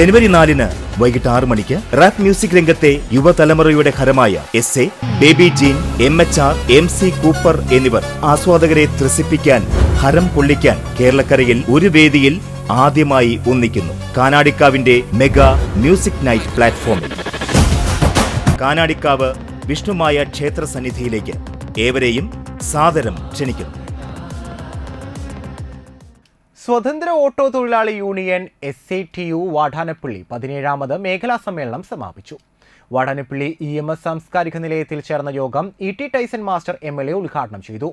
ജനുവരി നാലിന് വൈകിട്ട് ആറ് മണിക്ക് റാപ്പ് മ്യൂസിക് രംഗത്തെ യുവതലമുറയുടെ ഹരമായ S A baby Jean M H R M C Cooper എന്നിവർ ആസ്വാദകരെ ത്രസിപ്പിക്കാൻ ഹരം പൊള്ളിക്കാൻ കേരളക്കരയിൽ ഒരു വേദിയിൽ ആദ്യമായി ഒന്നിക്കുന്നു. കാനാടിക്കാവിന്റെ മെഗാ മ്യൂസിക് നൈറ്റ് പ്ലാറ്റ്ഫോമിൽ. കാനാടിക്കാവ് വിഷ്ണുമായ ക്ഷേത്ര സന്നിധിയിലേക്ക് ഏവരെയും സാദരം ക്ഷണിക്കുന്നു. സ്വതന്ത്ര ഓട്ടോ തൊഴിലാളി union S A T U Vadanappally പതിനേഴാമത് മേഖലാ സമ്മേളനം സമാപിച്ചു. വാടാനപ്പള്ളി ഇ എം എസ് സാംസ്കാരിക നിലയത്തിൽ ചേർന്ന യോഗം E T Tyson master M L A ഉദ്ഘാടനം ചെയ്തു.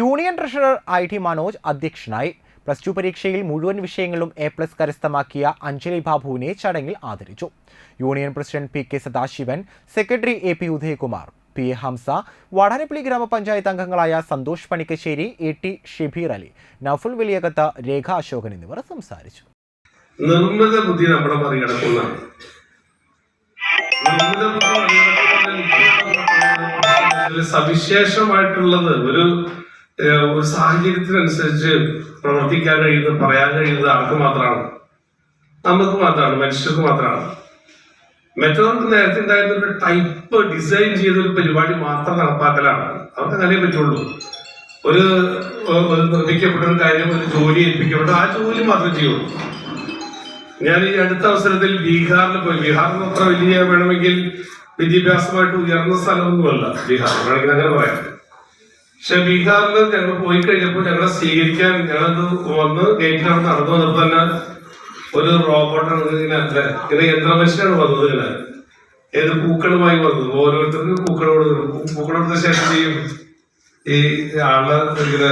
Union treasurer I T Manoj അധ്യക്ഷനായി. പ്ലസ് ടു പരീക്ഷയിൽ മുഴുവൻ വിഷയങ്ങളിലും എ പ്ലസ് കരസ്ഥമാക്കിയ അഞ്ജലി ബാബുവിനെ ചടങ്ങിൽ ആദരിച്ചു. Union president P K Sadasivan secretary A P Udayakumar P A Hamsa Vadanappally ഗ്രാമപഞ്ചായത്ത് അംഗങ്ങളായ സന്തോഷ് പണിക്കശ്ശേരി എ ടി ഷെബീർ അലി നഫുൽ വലിയകത്ത് രേഖ അശോകൻ എന്നിവർ സംസാരിച്ചു. നിർമ്മിത ബുദ്ധി നമ്മളെ സവിശേഷമായിട്ടുള്ളത് ഒരു ഒരു സാഹചര്യത്തിനനുസരിച്ച് പ്രവർത്തിക്കാൻ കഴിയുന്നത് പറയാൻ കഴിയുന്നത് ആർക്ക് മാത്രമാണ്? നമുക്ക് മാത്രമാണ് മനുഷ്യർക്ക് മാത്രമാണ്. മറ്റവർക്ക് നേരത്തെ ഉണ്ടായിരുന്ന ഒരു ടൈപ്പ് ഡിസൈൻ ചെയ്ത ഒരു പരിപാടി മാത്രം നടപ്പാക്കലാണ്. അവർക്ക് അങ്ങനെ പറ്റുള്ളൂ. ഒരു നിർമ്മിക്കപ്പെട്ട ഒരു കാര്യം ഒരു ജോലി ഏൽപ്പിക്കപ്പെട്ട ആ ജോലി മാത്രം ചെയ്യുള്ളൂ. ഞാൻ ഈ അടുത്ത അവസരത്തിൽ ബീഹാറിൽ പോയി. ബീഹാറിന് അത്ര വലിയ വേണമെങ്കിൽ വിദ്യാഭ്യാസമായിട്ട് ഉയർന്ന സ്ഥലമൊന്നുമല്ല. ബീഹാർ വേണമെങ്കിൽ അങ്ങനെ പറയാം. പക്ഷെ ബീഹാറിൽ ഞങ്ങൾ പോയി കഴിഞ്ഞപ്പോൾ ഞങ്ങളെ സ്വീകരിക്കാൻ ഞങ്ങളത് വന്ന് ഗേറ്റിനവിടെ നടന്നു. വന്നപ്പോൾ തന്നെ ഒരു റോബോട്ടാണ് ഇങ്ങനെ അല്ല, ഇങ്ങനെ യന്ത്രമനുഷ്യനാണ് വന്നത് ഇങ്ങനെ. ഏത് പൂക്കളുമായി വന്നത്? ഓരോരുത്തർക്കും പൂക്കൾ കൊടുക്കുന്നു. പൂക്കൾ കൊടുത്ത ശേഷം ചെയ്യും? ഈ ആൾ ഇങ്ങനെ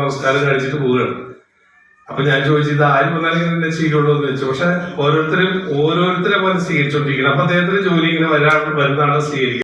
നമസ്കാരം കഴിച്ചിട്ട് പോവുകയാണ്. അപ്പൊ ഞാൻ ചോദിച്ചു ഇത് ആരും വന്നാലും ഇങ്ങനെ ചെയ്യുള്ളൂ എന്ന് വെച്ചു പക്ഷെ ഓരോരുത്തരും ഓരോരുത്തരെ പോലെ സ്വീകരിച്ചോണ്ടിരിക്കണം അപ്പൊ അദ്ദേഹത്തിന് ജോലി ഇങ്ങനെ വരാണ്ട് വരുന്ന ആളെ